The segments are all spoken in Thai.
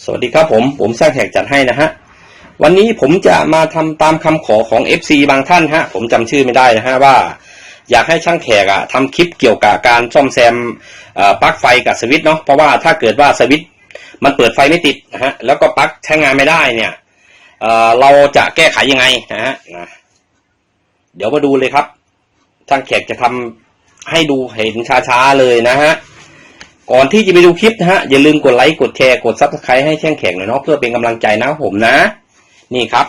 สวัสดีครับผม ผมสร้างแขกจัดให้นะฮะ วันนี้ผมจะมาทำตามคำขอของ FC บางท่านฮะ ผมจำชื่อไม่ได้นะฮะว่า อยากให้ช่างแขกอะทำคลิปเกี่ยวกับการซ่อมแซมปลั๊กไฟกับสวิตช์เนาะ เพราะว่าถ้าเกิดว่าสวิตช์มันเปิดไฟไม่ติดนะฮะ แล้วก็ปลั๊กใช้งานไม่ได้เนี่ยเเราจะแก้ไขยังไงนะฮะ เดี๋ยวมาดูเลยครับ ช่างแขกจะทำให้ดูเห็นช้าๆเลยนะฮะ ก่อนที่จะไปดูคลิปนะฮะ อย่าลืมกดไลค์ กดแชร์ กดซับสไครต์ให้แช่งแข็งหน่อยเนาะเพื่อเป็นกำลังใจนะผมนะ นี่ครับ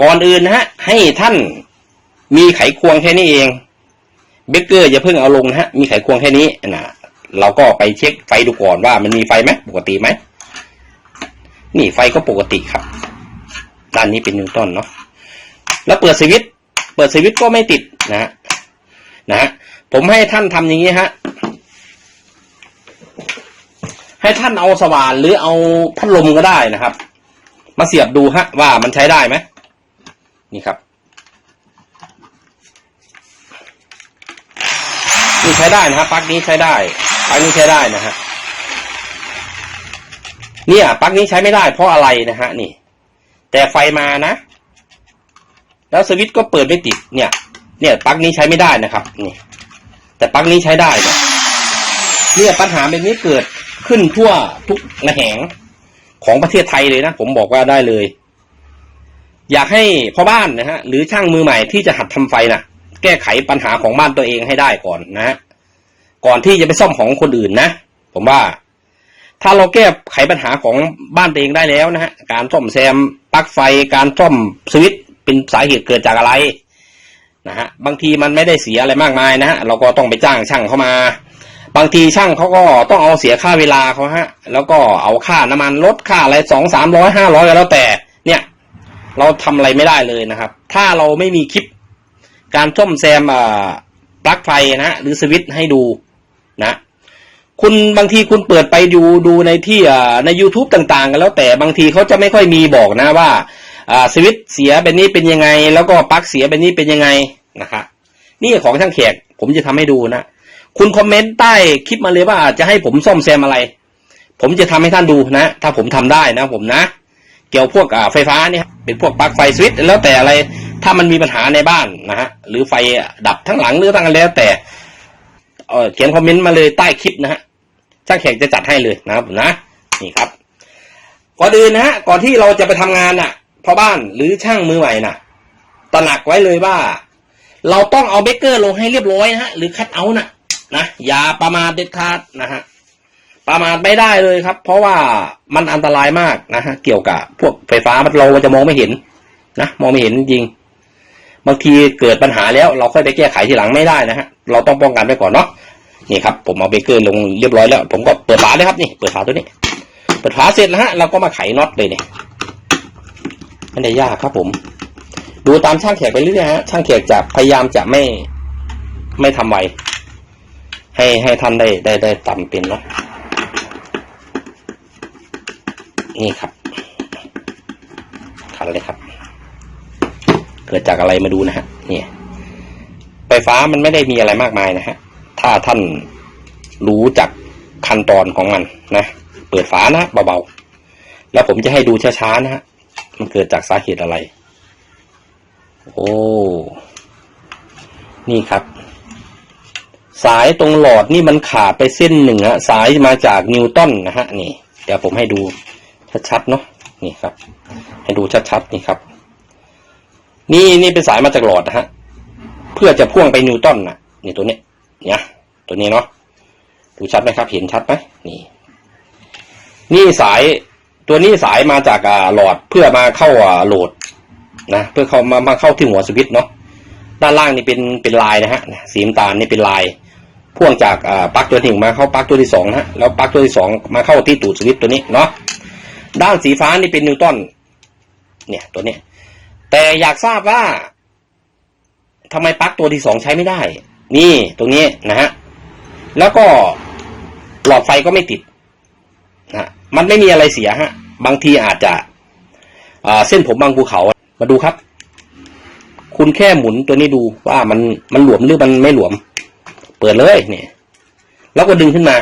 ก่อนอื่นนะฮะ ให้ท่านมีไขควงแค่นี้เอง เบเกอร์อย่าเพิ่งเอาลงนะฮะ มีไขควงแค่นี้นะเราก็ไปเช็คไฟดูก่อนว่ามันมีไฟไหมปกติไหม นี่ไฟก็ปกติครับ ด้านนี้เป็นนิวตันเนาะ แล้วเปิดสวิตช์ เปิดสวิตช์ก็ไม่ติดนะนะฮะ ผมให้ท่านทำอย่างนี้ฮะ ให้ท่านเอาสว่านหรือเอาพัดลมก็ได้นะครับ มาเสียบดูฮะว่ามันใช้ได้ไหมนี่ครับนี่ใช้ได้นะครับปลั๊กนี้ใช้ได้ปลั๊กนี้ใช้ได้นะฮะเนี่ยปลั๊กนี้ใช้ไม่ได้เพราะอะไรนะฮะนี่ แต่ไฟมานะ แล้วสวิตช์ก็เปิดไม่ติดเนี่ย เนี่ยปลั๊กนี้ใช้ไม่ได้นะครับ นี่ แต่ปลั๊กนี้ใช้ได้นี่ย เนี่ยปัญหาแบบนี้เกิดขึ้นทั่วทุกระแหงของประเทศไทยเลยนะ ผมบอกว่าได้เลย อยากให้พ่อบ้านนะฮะ หรือช่างมือใหม่ที่จะหัดทำไฟนะ่ะ แก้ไขปัญหาของบ้านตัวเองให้ได้ก่อนนะฮะก่อนที่จะไปซ่อมของคนอื่นนะผมว่า ถ้าเราแก้ไขปัญหาของบ้านตัวเองได้แล้วนะฮะการซ่อมแซมปลั๊กไฟการซ่อมสวิตช์เป็นสาเหตุเกิดจากอะไรนะฮะบางทีมันไม่ได้เสียอะไรมากมายนะฮะเราก็ต้องไปจ้างช่างเข้ามา บางทีช่างเขาก็ต้องเอาเสียค่าเวลาเขาฮะ แล้วก็เอาค่าน้ำมันลดค่าอะไรสองสามร้อยห้าร้อยก็แล้วแต่ เนี่ย เราทำอะไรไม่ได้เลยนะครับ ถ้าเราไม่มีคลิป การซ่อมแซมปลั๊กไฟนะ หรือสวิตช์ให้ดูนะ คุณบางทีคุณเปิดไปดูดูในที่ใน YouTube ต่างๆ กันแล้วแต่บางทีเขาจะไม่ค่อยมีบอกนะว่าอ่าสวิตช์เสียเป็นนี้เป็นยังไง แล้วก็ปลั๊กเสียเป็นนี้เป็นยังไงนะครับนี่ของช่างแขกผมจะทำให้ดูนะ คุณคอมเมนต์ใต้คลิปมาเลยว่าจะให้ผมซ่อมแซมอะไร ผมจะทำให้ท่านดูนะ ถ้าผมทำได้นะผมนะ เกี่ยวพวกอ่าไฟฟ้านี่เป็นพวกปลั๊กไฟสวิตช์แล้วแต่อะไร ถ้ามันมีปัญหาในบ้านนะฮะหรือไฟดับทั้งหลังหรือทั้งอะไรแล้วแต่เขียนคอมเมนต์มาเลยใต้คลิปนะฮะช่างแขกจะจัดให้เลยนะครับนะนี่ครับ ก่อนอื่นนะฮะก่อนที่เราจะไปทำงานน่ะพ่อบ้านหรือช่างมือใหม่น่ะตระหนักไว้เลยว่า เราต้องเอาเบเกอร์ลงให้เรียบร้อยนะฮะหรือคัดเอาท์น่ะ นะอย่าประมาทเด็ดขาดนะฮะประมาทไม่ได้เลยครับ เพราะว่ามันอันตรายมากนะฮะเกี่ยวกับ พวกไฟฟ้ามันเราจะมองไม่เห็นนะมองไม่เห็นจริงบางทีเกิดปัญหาแล้วเราค่อยไปแก้ไขทีหลังไม่ได้นะฮะเราต้องป้องกันไว้ก่อนเนาะนี่ครับ ผมเอาเบเกอร์ลงเรียบร้อยแล้ว ผมก็เปิดฝาเลยครับนี่เปิดฝาตัวนี้ เปิดฝาเสร็จแล้วฮะเราก็มาไขน็อตเลยเนี่ยไม่ได้ยากครับ ผม ดูตามช่างแขกไปเรื่อยฮะช่างแขกจะพยายามจะไม่ไม่ทำไว ให้ให้ท่านได้ได้ได้ตำเป็นเนาะนี่ครับขันเลยครับ เกิดจากอะไรมาดูนะฮะเนี่ยไฟฟ้ามันไม่ได้มีอะไรมากมายนะฮะถ้าท่านรู้จักขั้นตอนของมันนะเปิดฝานะเบาๆแล้วผมจะให้ดูช้าๆนะฮะมันเกิดจากสาเหตุอะไร โอ้ นี่ครับ สายตรงหลอดนี่มันขาดไปเส้นหนึ่งฮะสายมาจากนิวตันนะฮะนี่ เดี๋ยวผมให้ดูชัดๆเนาะนี่ครับ ให้ดูชัดๆนี่ครับ นี่นี่เป็นสายมาจากหลอดนะฮะเพื่อจะพ่วงไปนิวตันนะนี่ตัวนี้เนี่ยตัวนี้เนาะดูชัดไหมครับ เห็นชัดไหมนี่ นี่สายตัวนี้สายมาจากอ่าหลอดเพื่อมาเข้าอ่าโหลดนะเพื่อเข้ามามาเข้าที่หัวสวิตช์เนาะด้านล่างนี่เป็นเป็นลายนะฮะสีน้ำตาลนี่เป็นลาย พ่วงจากอ่าปลั๊กตัวที่หนึ่งมาเข้าปลั๊กตัวที่สองนะฮะแล้วปลั๊กตัวที่สองมาเข้าที่ตูดสวิตตัวนี้เนาะด้านสีฟ้านี่เป็นนิวตันเนี่ยตัวเนี้ยแต่อยากทราบว่าทำไมปลั๊กตัวที่สองใช้ไม่ได้ นี่ตรงนี้นะฮะแล้วก็หลอดไฟก็ไม่ติดนะมันไม่มีอะไรเสียฮะ บางทีอาจจะเส้นผมบางภูเขา มาดูครับ คุณแค่หมุนตัวนี้ดูว่ามันมันหลวมหรือมันไม่หลวม ปิดเลยเนี่ยแล้วก็ดึงขึ้นมา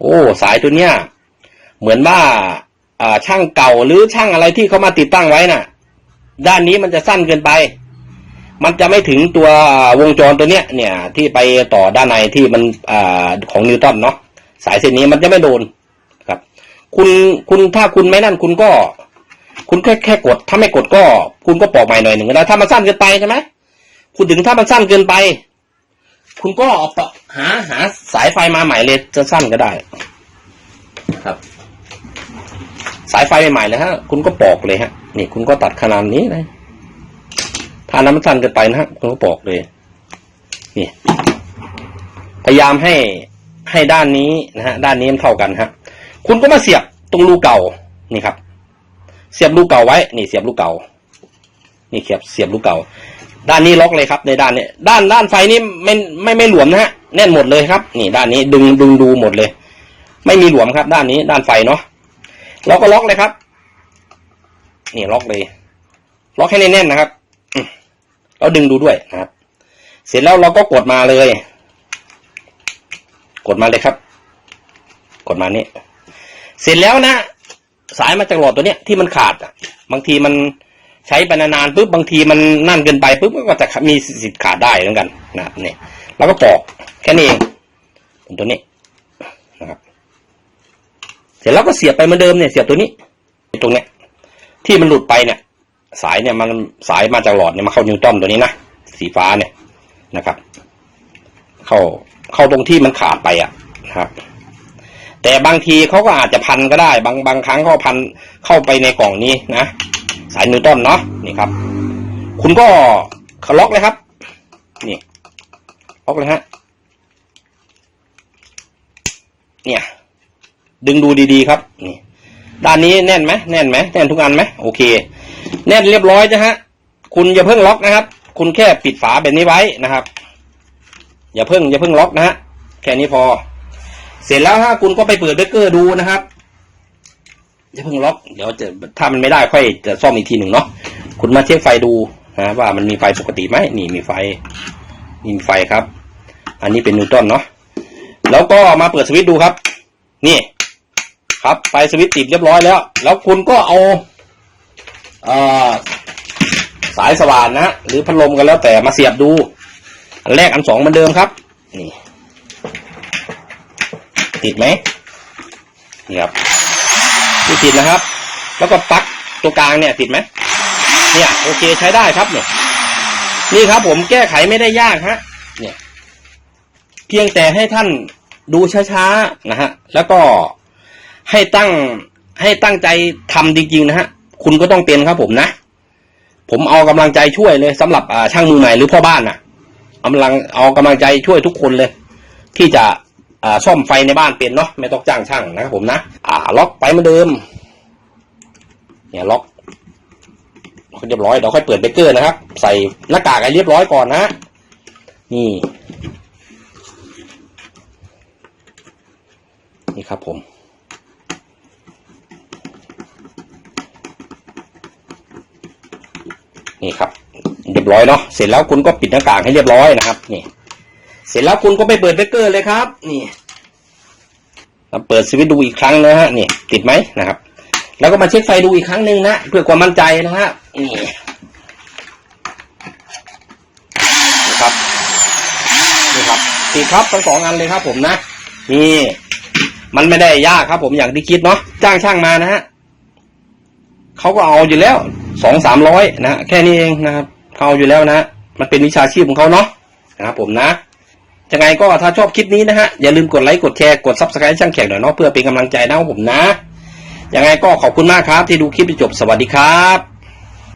โอ้ สายตัวเนี้ย เหมือนว่าอ่าช่างเก่าหรือช่างอะไรที่เขามาติดตั้งไว้น่ะ ด้านนี้มันจะสั้นเกินไป มันจะไม่ถึงตัววงจรตัวเนี้ย เนี่ย ที่ไปต่อด้านในที่มันอ่าของนิวตันเนาะสายเส้นนี้มันจะไม่โดนครับ คุณคุณถ้าคุณไม่นั่นคุณก็ คุณแค่แค่กด ถ้าไม่กดก็ คุณก็ปอกใหม่หน่อยหนึ่งก็ได้ถ้ามันสั้นเกินไปใช่ไหมคุณถึงถ้ามันสั้นเกินไป คุณก็เอาปะหาหาสายไฟมาใหม่เลยจะสั้นก็ได้ ครับ สายไฟใหม่ๆเลยฮะ คุณก็ปอกเลยฮะ นี่คุณก็ตัดขนาดนี้เลยถ้าน้ำมันสั้นเกินไปนะฮะคุณก็ปอกเลย นี่ พยายามให้ให้ด้านนี้นะฮะ ด้านนี้มันเท่ากันฮะ คุณก็มาเสียบตรงรูเก่า นี่ครับ เสียบรูเก่าไว้ นี่เสียบรูเก่า นี่เสียบเสียบรูเก่า ด้านนี้ล็อกเลยครับในด้านนี้ด้านด้านไฟนี่ไม่ไม่ไม่หลวมนะฮะแน่นหมดเลยครับ นี่ด้านนี้ดึงดึงดูหมดเลย ไม่มีหลวมครับ ด้านนี้ด้านไฟเนาะเราก็ล็อกเลยครับ นี่ล็อกเลย ล็อกให้แน่นๆนะครับแล้วดึงดูด้วยนะครับ เสร็จแล้วเราก็กดมาเลย กดมาเลยครับ กดมานี่เสร็จแล้วนะ สายมาจากหลอดตัวเนี้ยที่มันขาดอะบางทีมัน ใช้ไปนานๆปุ๊บบางทีมันนั่นเกินไปปุ๊บก็จะมีสิทธิ์ขาดได้เหมือนกันนะครับเนี่ยเราก็ปอกแค่นี้เองตัวนี้นะครับ เสร็จแล้วก็เสียบไปเหมือนเดิมเนี่ยเสียบตัวนี้ตรงเนี้ยที่มันหลุดไปเนี่ย สายเนี่ยมันสายมาจากหลอดเนี่ยมาเข้านิวตันตัวนี้นะสีฟ้าเนี่ยนะครับ เข้าเข้าตรงที่มันขาดไปอะนะครับ แต่บางทีเขาก็อาจจะพันก็ได้ บางบางครั้งเขาพันเข้าไปในกล่องนี้นะ สายนิวตันเนาะนี่ครับ คุณก็ล็อกเลยครับ นี่ล็อกเลยฮะเนี่ย ดึงดูดีๆครับ นี่ ด้านนี้แน่นไหมแน่นไหมแน่นทุกอันไหมโอเค แน่นเรียบร้อยนะฮะ คุณอย่าเพิ่งล็อกนะครับ คุณแค่ปิดฝาแบบนี้ไว้นะครับ อย่าเพิ่งอย่าเพิ่งล็อกนะฮะแค่นี้พอ เสร็จแล้วฮะคุณก็ไปเปิดเบรกเกอร์ดูนะครับ อย่าเพิ่งล็อกเดี๋ยวจะถ้ามันไม่ได้ค่อยจะซ่อมอีกทีหนึ่งเนาะคุณมาเช็คไฟดูนะว่ามันมีไฟปกติไหมนี่มีไฟนี่มีไฟครับ อันนี้เป็นนิวตันเนาะแล้วก็มาเปิดสวิตช์ดูครับ นี่ ครับไฟสวิตช์ติดเรียบร้อยแล้ว แล้วคุณก็เอาเอ่อสายสว่านนะหรือพัดลมกันแล้วแต่มาเสียบดู อันแรกอันสองเหมือนเดิมครับ นี่ ติดไหมนี่ครับ ไม่ติดนะครับ แล้วก็ปลั๊กตัวกลางเนี่ยติดไหมเนี่ยโอเคใช้ได้ครับเนี่ยนี่ครับ ผมแก้ไขไม่ได้ยากฮะเนี่ย เพียงแต่ให้ท่านดูช้าๆนะฮะแล้วก็ให้ตั้งให้ตั้งใจทำจริงๆนะฮะคุณก็ต้องเป็นครับผมนะ ผมเอากำลังใจช่วยเลยสำหรับช่างมือใหม่หรือพ่อบ้านน่ะเอากำลังเอากำลังใจช่วยทุกคนเลย ที่จะ อ่าซ่อมไฟในบ้านเป็นเนาะไม่ต้องจ้างช่างนะครับผมนะอ่าล็อกไปเหมือนเดิม เนี่ยล็อกเรียบร้อยเดี๋ยวค่อยเปิดเบรกเกอร์นะครับ ใส่หน้ากากให้เรียบร้อยก่อนนะนี่นี่ครับผมนี่ครับ เรียบร้อยเนาะเสร็จแล้วคุณก็ปิดหน้ากากให้เรียบร้อยนะครับ นี่ เสร็จแล้วคุณก็ไปเปิดเบรกเกอร์เลยครับ นี่เราเปิดสวิตช์ดูอีกครั้งนะฮะนี่ติดไหมนะครับ แล้วก็มาเช็คไฟดูอีกครั้งหนึ่งนะเพื่อความมั่นใจนะฮะนี่ครับนี่ครับติดครับทั้งสองอันเลยครับ ผมนะนี่มันไม่ได้ยากครับ ผมอย่างที่คิดเนาะจ้างช่างมานะฮะเขาก็เอาอยู่แล้วสองสามร้อยนะฮะแค่นี้เองนะครับเขาเอาอยู่แล้วนะมันเป็นวิชาชีพของเขาเนาะนะครับผมนะ ยังไงก็ถ้าชอบคลิปนี้นะฮะ อย่าลืมกดไลค์กดแชร์กดซับสไครต์ช่างแขกหน่อยเนาะเพื่อเป็นกำลังใจนะผมนะยังไงก็ขอบคุณมากครับที่ดูคลิปจนจบสวัสดีครับ